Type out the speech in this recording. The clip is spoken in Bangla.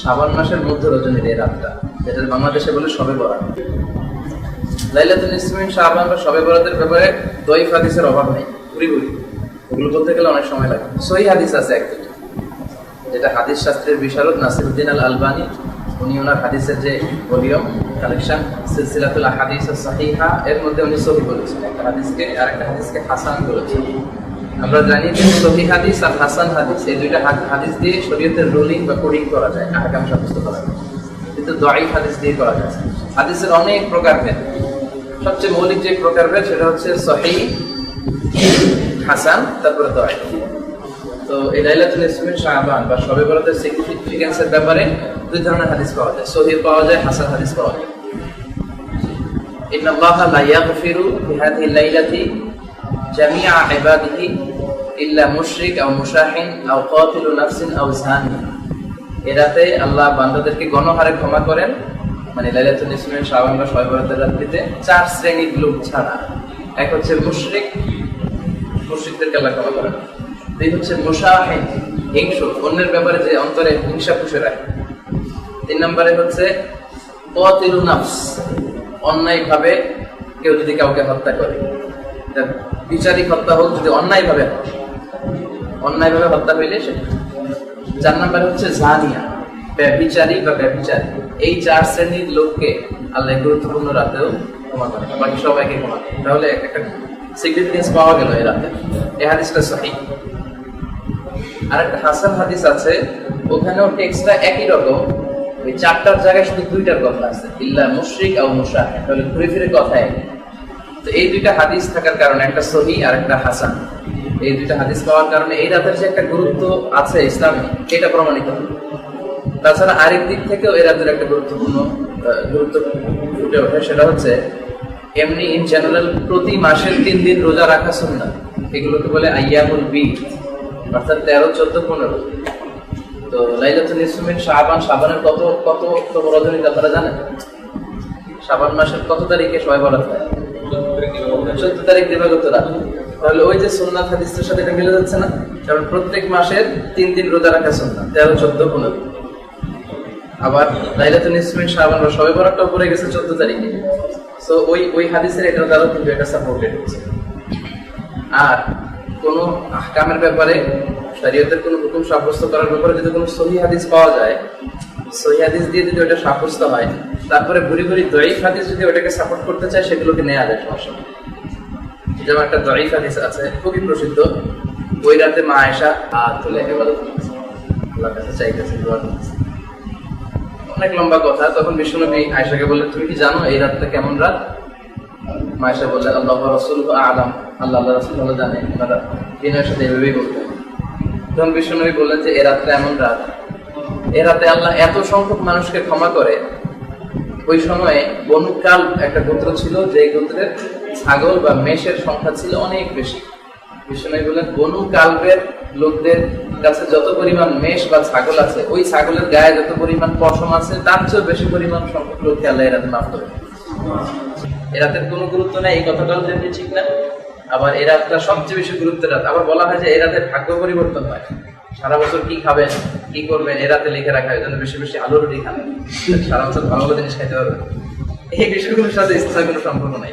শ্রাবণ মাসের মধ্য রজনীর এই রাতটা। যেটা বাংলাদেশে বলে সবে বরাত। লাইলাতুল ইসমিন শাহবান বা সবে বরাতের ব্যাপারে দইফ হাদিসের অভাব নেই। পুরি পুরি ওগুলো বলতে গেলে অনেক সময় লাগে। সহি হাদিস আছে এক দুটো যেটা হাদিস শাস্ত্রের বিশারদ নাসিরুদ্দিন আল আলবানি উনি ওনার হাদিসের যে ভলিউম, কালেকশন, সিলসিলাতুল হাদিস সাহিহা এর মধ্যে উনি সহি বলেছেন। একটা হাদিসকে আর একটা হাদিসকে হাসান বলেছেন। আমরা জানি যে সহি হাদিস আর হাসান হাদিস, এই দুইটা হাদিস দিয়ে শরীয়তের রুলিং বা কোডিং করা যায়, আহকাম সাব্যস্ত করা যায়। কিন্তু হাদিস দিয়ে করা যায়। হাদিসের অনেক সবচেয়ে মৌলিক যে সেটা হচ্ছে সহি, হাসান, তারপরে তো এই লাইলাতুল শাহবান বা সবে সিগনিফিকেন্সের ব্যাপারে দুই ধরনের হাদিস পাওয়া যায়। সহি পাওয়া যায়, হাসান হাদিস পাওয়া যায়। ইন্নাল্লাহা লা ইয়াগফিরু বিহাদিহি লাইলাতি জামিয়া ইবাদিহি ইল্লা মুশরিক আও মুশাহিন আও কাতিলু নাফসিন আও জানি এরাতে আল্লাহ বান্দাদেরকে গণহারে ক্ষমা করেন। মানে লাইলাতুল ইসলামের শাবান বা সয়বরাতের রাত্রিতে চার শ্রেণির লোক ছাড়া। এক হচ্ছে মুশরিক, মুশরিকদেরকে আল্লাহ ক্ষমা করেন। দুই হচ্ছে মুশাহিন হিংস অন্যের ব্যাপারে যে অন্তরে হিংসা পুষে রাখে। তিন নম্বরে হচ্ছে কতিরু নাফস, অন্যায়ভাবে কেউ যদি কাউকে হত্যা করে। বিচারিক হত্যা হোক, যদি অন্যায় ভাবে অন্যায় ভাবে হত্যা হইলে সে চার নম্বরে হচ্ছে জানিয়া। ব্যভিচারী বা ব্যভিচারী। এই চার শ্রেণির লোককে আল্লাহ গুরুত্বপূর্ণ রাতেও ক্ষমা করে। বাকি সবাইকে ক্ষমা করে। তাহলে একটা সিগনিফিকেন্স পাওয়া গেল এই রাতে। এই সহি। আর একটা হাসান হাদিস আছে। ওখানেও টেক্সটটা একই রকম। ওই চারটার জায়গায় শুধু দুইটার কথা আছে। ইল্লা মুশরিক আর মুশাহ তাহলে ঘুরে ফিরে কথা একই তো এই দুইটা হাদিস থাকার কারণে, একটা সহি আর একটা হাসান। এই দুইটা হাদিস পাওয়ার কারণে এই রাতের যে একটা গুরুত্ব আছে ইসলামে, এটা প্রমাণিত। তাছাড়া আরেক দিক থেকেও এই রাতের একটা গুরুত্বপূর্ণ গুরুত্ব ফুটে ওঠে, সেটা হচ্ছে এমনি ইন জেনারেল প্রতি মাসের তিন দিন রোজা রাখা সুন্নাহ এগুলোকে বলে আইয়ামুল বিদ অর্থাৎ তেরো, চোদ্দ, পনেরো। তো লাইলাতুল ইসমিন শাবান, শাবানের কত কত রজনী আপনারা জানেন? শাবান মাসের কত তারিখে সবাই বলা হয় চোদ্দ তারিখ দিবাগত রাত তাহলে ওই যে সোননাথ হাদিসের সাথে এটা মিলে যাচ্ছে না? কারণ প্রত্যেক মাসের তিন দিন রোজা রাখা সোননাথ তেরো, চোদ্দ, পনেরো। আবার লাইলাতুল ইসমিন শাবান বা সবে বরাতটা পড়ে গেছে চোদ্দ তারিখে। সো ওই ওই হাদিসের এটার দ্বারা কিন্তু এটা সাপোর্টেড হচ্ছে আর কোনো আহকামের ব্যাপারে, শরীয়তের কোনো হুকুম সাব্যস্ত করার ব্যাপারে যদি কোনো সহি হাদিস পাওয়া যায়, সহি হাদিস দিয়ে যদি ওটা সাব্যস্ত হয়, তারপরে ঘুরি ঘুরি দয়ীফ হাদিস যদি ওটাকে সাপোর্ট করতে চায়, সেগুলোকে নেওয়া যায় সমস্যা। যেমন একটা দয়ীফ হাদিস আছে, খুবই প্রসিদ্ধ। ওই রাতে মা আয়েশা হাত তুলে এবাদত। আল্লাহর কাছে চাইতেছে দোয়া করতেছে। অনেক লম্বা কথা, তখন বিশ্বনবী আয়েশাকে বললেন তুমি কি জানো এই রাতটা কেমন রাত? মায়েশা বললেন আল্লাহ রসুল আলাম। আল্লাহ আল্লাহ রসুল ভালো জানে, ওনারা দিনের সাথে এভাবেই বলতেন তখন বিশ্বনবী বললেন যে, এ রাতটা এমন রাত, এ রাতে আল্লাহ এত সংখ্যক মানুষকে ক্ষমা করে। ওই সময়ে বনুকাল একটা গোত্র ছিল যে গোত্রের ছাগল বা মেষের সংখ্যা ছিল অনেক বেশি। বললেন, বনু কালবের লোকদের কাছে যত পরিমাণ মেষ বা ছাগল আছে, ওই ছাগলের গায়ে যত পরিমাণ পশম আছে, তার চেয়েও বেশি পরিমাণ সংখ্যক এরাতে মাফ করে এ রাতের কোনো গুরুত্ব নেই, এই কথাটাও যেমনি ঠিক না। আবার সবচেয়ে বেশি রাত। আবার বলা হয় যে ভাগ্য পরিবর্তন হয়। সারা বছর কি খাবেন, কি করবেন, এ রাতে লিখে রাখা বেশি বেশি আলু রুটি সারা বছর ভালো ভালো জিনিস খাইতে পারবেন। এই বিষয়গুলোর সাথে ইসলামের কোনো সম্পর্ক নাই।